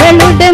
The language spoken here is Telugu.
వెళ్ళుడే